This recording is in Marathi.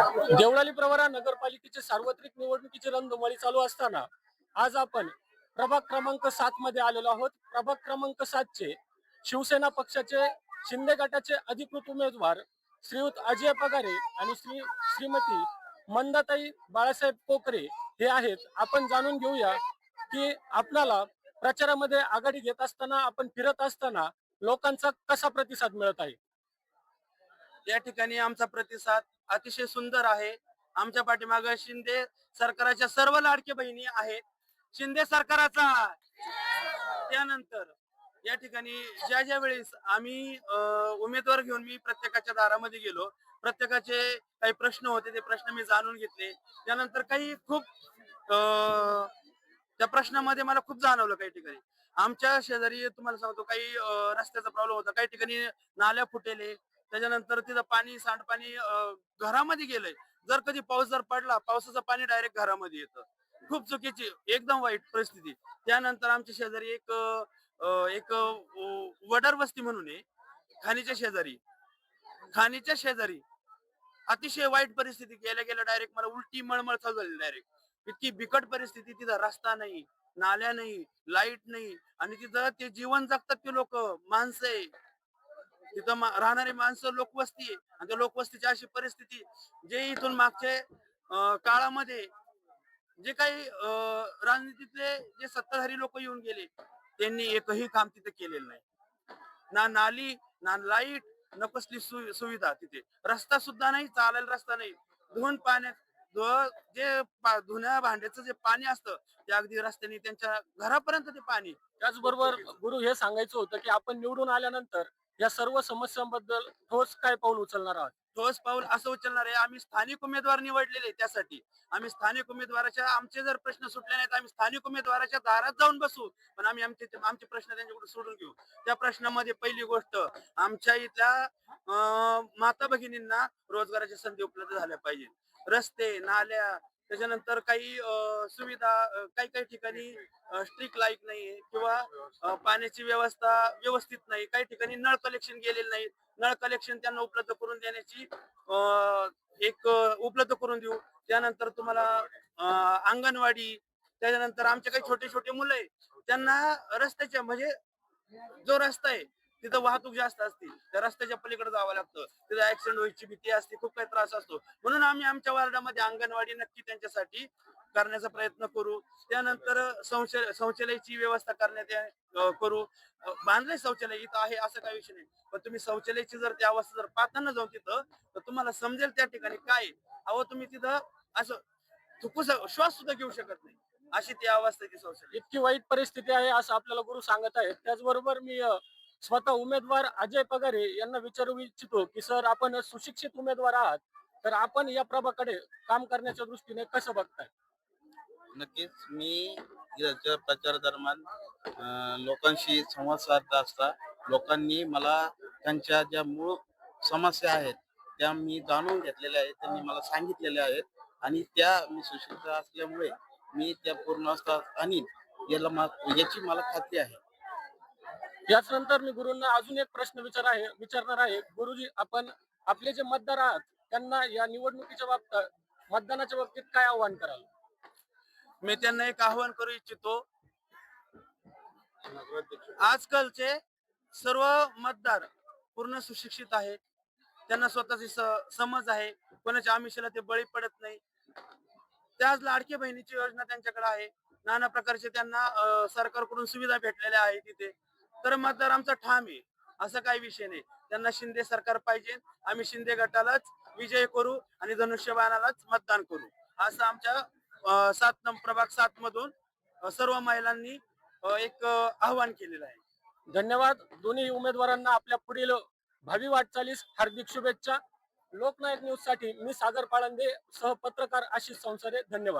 देवळाली प्रवरा नगरपालिकेचे सार्वत्रिक निवडणुकीची रणधुमाळी चालू असताना आज आपण प्रभाग क्रमांक सात मध्ये आलेलो आहोत. प्रभाग क्रमांक सातचे शिवसेना पक्षाचे शिंदे गटाचे अधिकृत उमेदवार श्रीयुत अजय पगारे आणि श्री श्रीमती मंदाताई बाळासाहेब कोकरे हे आहेत. आपण जाणून घेऊया की आपल्याला प्रचारामध्ये आघाडी घेत असताना आपण फिरत असताना लोकांचा कसा प्रतिसाद मिळत आहे? या ठिकाणी आमचा प्रतिसाद अतिशय सुंदर आहे. आमच्या पाठीमागे शिंदे सरकाराच्या सर्व लाडके बहिणी आहेत. शिंदे सरकाराचा! त्यानंतर या ठिकाणी ज्या ज्या वेळेस आम्ही उमेदवार घेऊन मी प्रत्येकाच्या दारामध्ये गेलो प्रत्येकाचे काही प्रश्न होते ते प्रश्न मी जाणून घेतले. त्यानंतर काही खूप अं, त्या प्रश्नामध्ये मला खूप जाणवलं काही ठिकाणी. आमच्या शेजारी तुम्हाला सांगतो काही रस्त्याचा प्रॉब्लेम होता. काही ठिकाणी नाल्या फुटेले त्याच्यानंतर तिथं पाणी सांडपाणी घरामध्ये गेलंय. जर कधी पाऊस जर पडला पावसाचं पाणी डायरेक्ट घरामध्ये येतं. खूप चुकीची एकदम वाईट परिस्थिती. त्यानंतर आमच्या शेजारी एक एक वडार वस्ती म्हणून आहे खाणीच्या शेजारी. खाणीच्या शेजारी. अतिशय वाईट परिस्थिती गेल्या गेल्या डायरेक्ट मला उलटी मळमळ चालू झाली डायरेक्ट इतकी बिकट परिस्थिती तिथं रस्ता नाही नाल्या नाही लाइट नाही. आणि तिथं ते जीवन जगतात ते लोक माणसं आहे. तिथं राहणारी माणसं लोकवस्ती आहे. आणि त्या लोकवस्तीची अशी परिस्थिती जे इथून मागचे काळामध्ये जे काही अं, राजनीतीतले जे सत्ताधारी लोक येऊन गेले त्यांनी एकही काम तिथे केलेलं नाही. ना नाली ना लाइट न कसली सु- सुविधा तिथे. रस्ता सुद्धा नाही चालायला रस्ता नाही. धुवून पाण्यात धु- जे धुण्या भांड्याचं जे पाणी असतं ते अगदी रस्त्याने त्यांच्या घरापर्यंत ते पाणी. त्याचबरोबर गुरु हे सांगायचं होतं की आपण निवडून आल्यानंतर या सर्व समस्यांबद्दल ठोस काय पाऊल उचलणार आहात? ठोस पाऊल असं उचलणार आहे आम्ही स्थानिक उमेदवार निवडलेले त्यासाठी. आम्ही स्थानिक उमेदवाराच्या आमचे जर प्रश्न सुटले नाहीत आम्ही स्थानिक उमेदवाराच्या दारात जाऊन बसू. पण आम्ही आमचे आमचे प्रश्न त्यांच्याकडे सोडून घेऊ. त्या प्रश्नामध्ये पहिली गोष्ट आमच्या इथल्या माता भगिनींना रोजगाराच्या संधी उपलब्ध झाल्या पाहिजे रस्ते नाल्या त्याच्यानंतर काही सुविधा काही काही ठिकाणी स्ट्रीट लाइट नाहीये किंवा पाण्याची व्यवस्था व्यवस्थित नाही. काही ठिकाणी नळ कलेक्शन गेलेले नाही. नळ कलेक्शन त्यांना उपलब्ध करून देण्याची एक उपलब्ध करून देऊ. त्यानंतर तुम्हाला अंगणवाडी त्याच्यानंतर आमचे काही छोटे छोटे मुलं आहे त्यांना रस्त्याच्या म्हणजे जो रस्ता आहे तिथं वाहतूक जास्त असते. त्या रस्त्याच्या पलीकडे जावं लागतं. तिथं ऍक्सिडेंट व्हायची भीती असते. खूप काही त्रास असतो. म्हणून आम्ही आमच्या वार्डामध्ये अंगणवाडी नक्की त्यांच्यासाठी करण्याचा प्रयत्न करू. त्यानंतर शौचालय शौचालयाची व्यवस्था करण्यात करू. बांधले शौचालय. इथं आहे असं काही विषय नाही. पण तुम्ही शौचालयाची जर ती अवस्था जर पाहताना जाऊन तिथं तर तुम्हाला समजेल त्या ठिकाणी काय अहो तुम्ही तिथं असं थुकू श्वास सुद्धा घेऊ शकत नाही. अशी ती अवस्था ती शौचालय. इतकी वाईट परिस्थिती आहे असं आपल्याला गुरु सांगत आहेत. त्याचबरोबर मी स्वतः उमेदवार अजय पगारे यांना विचारू इच्छितो की सर आपण सुशिक्षित उमेदवार आहात तर आपण या प्रभाकडे काम करण्याच्या दृष्टीने कसं बघताय? नक्कीच मी याच्या प्रचार दरम्यान लोकांशी संवाद साधला असता लोकांनी मला त्यांच्या ज्या मूळ समस्या आहेत त्या मी जाणून घेतलेल्या आहेत त्यांनी मला सांगितलेल्या आहेत आणि त्या मी सुशिक्षित असल्यामुळे मी त्या पूर्ण असतात आणि याला मा- याची मला खात्री आहे. याच नंतर मी गुरुंना अजून एक प्रश्न विचार आहे विचारणार आहे. गुरुजी आपण आपले जे मतदार आहात त्यांना या निवडणुकीच्या बाबतीत मतदानाच्या बाबतीत काय आव्हान कराल? मी त्यांना एक आव्हान करू इच्छितो. आजकालचे सर्व मतदार पूर्ण सुशिक्षित आहेत. त्यांना स्वतःची समज आहे. कोणाच्या आमिषाला ते बळी पडत नाही. त्याच लाडकी बहिणीची योजना त्यांच्याकडे आहे. नाना प्रकारचे त्यांना सरकारकडून सुविधा भेटलेल्या आहेत तिथे तर मतदार आमचा ठाम आहे. असं काही विषय नाही. त्यांना शिंदे सरकार पाहिजे. आम्ही शिंदे गटालाच विजय करू आणि धनुष्यबाणालाच मतदान करू. असं आमच्या सात प्रभाग सात मधून सर्व महिलांनी एक आव्हान केलेलं आहे. धन्यवाद. दोन्ही उमेदवारांना आपल्या पुढील भावी वाटचालीस हार्दिक शुभेच्छा. लोकनायक न्यूजसाठी मी सागर पाळंदे सहपत्रकार आशिष संसारे धन्यवाद.